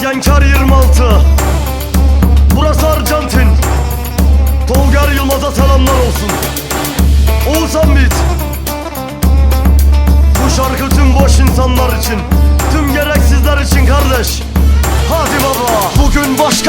Isyankar 26 Burası Arjantin. Tolgar Yılmaz'a selamlar olsun. Oğuzhan Bit Bu şarkı tüm boş insanlar için Tüm gereksizler için kardeş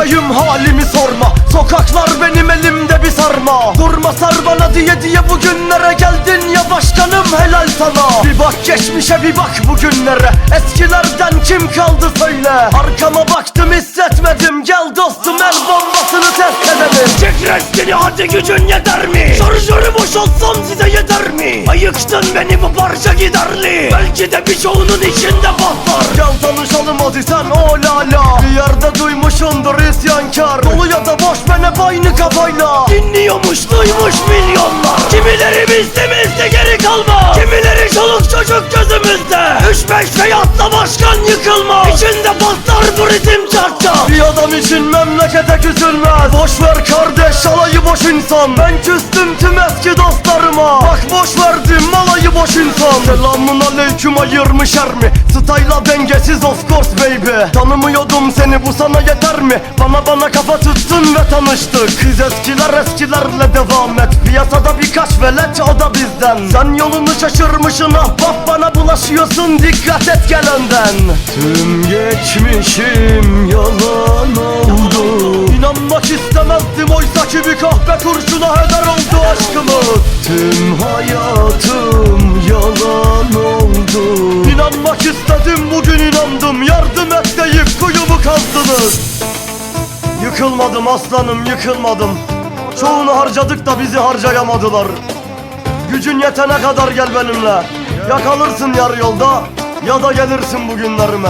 haldeyim halimi sorma. Sokaklar benim elimde bir sarma. Durma sar bana diye diye bugünlere geldin ya başkanım helal sana. Bir bak geçmişe bir bak bugünlere. Eskilerden kim kaldı söyle. Arkama baktım hissetmedim. Gel dostum el bombasını test edelim. Çek restini hadi gücün yeter mi? Şarjörü boşaltsam size yeter mi? Ayıktın beni bu parça giderli. Belki de birçoğunun içinde patlar. Gel tanışalım hadi sen o lala. Bir yerde duymuşundur isyankar Dolu ya da boş ben hep aynı kafayla. Dinliyormuş duymuş milyonlar. Kimileri bizde bizde geri kalma. Kimileri çoluk çocuk gözümüzde. Üç beş veyahut başkan yıkılma İçinde patlar bu ritim çarça Bir adam için memlekete küsülmez. Boş ver kardeş alayı boş insan. Ben küstüm tüm Aleyküm ayırmış er mi? Style'a dengesiz of course baby. Tanımıyordum seni bu sana yeter mi? Bana bana kafa tuttun ve tanıştık. Biz eskiler eskilerle devam et. Piyasada birkaç velet o da bizden. Sen yolunu şaşırmışsın ahbap bana bulaşıyorsun. Dikkat et gel önden Tüm geçmişim yalan oldu. İnanmak istemezdim oysa ki bir kahpe kurşuna heder oldu aşkımız. Tüm hayatım kazdınız Yıkılmadım aslanım yıkılmadım. Çoğunu harcadık da bizi harcayamadılar. Gücün yetene kadar gel benimle. Ya kalırsın yarı yolda Ya da gelirsin bugünlerime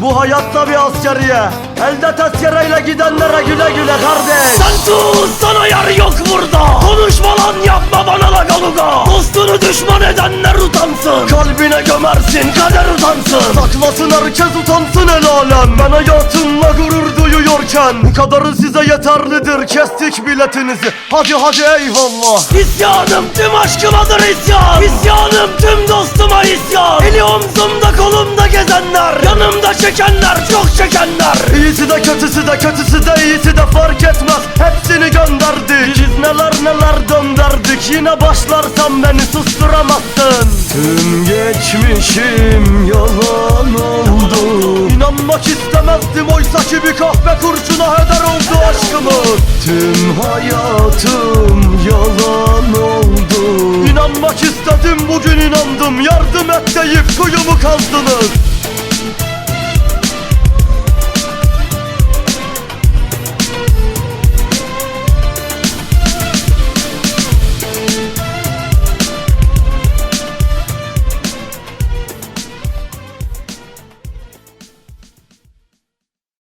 Bu hayatta bir askeriye. Elde tezkereyle gidenlere güle güle kardeş. Sen sus sana yok burada. Konuşma lan yapma bana la galuga Dostunu düşman edenler utansın. Kalbine gömersin kader utansın. Saklasın herkes utansın el alem. Ben hayatımla gurur duyuyorken Bu kadarı size yeterlidir. Kestik biletinizi. Hadi hadi eyvallah. İsyanım tüm aşkımadır isyan. İsyanım tüm dostuma isyan. Eli omzumda kolumda gezenler. Yanımda çekenler çok çekenler İyisi de kötüsü de kötüsü de iyisi de fark etmez. Hepsini gönderdik. Biz neler neler döndürdük Yine başlarsam beni susturamazsın. Tüm geçmişim yalan oldu. İnanmak istemezdim oysa ki bir kahve kurşuna heder oldu aşkımız. Tüm hayatım yalan oldu. İnanmak istedim bugün inandım. Yardım et deyip kuyumu kazdınız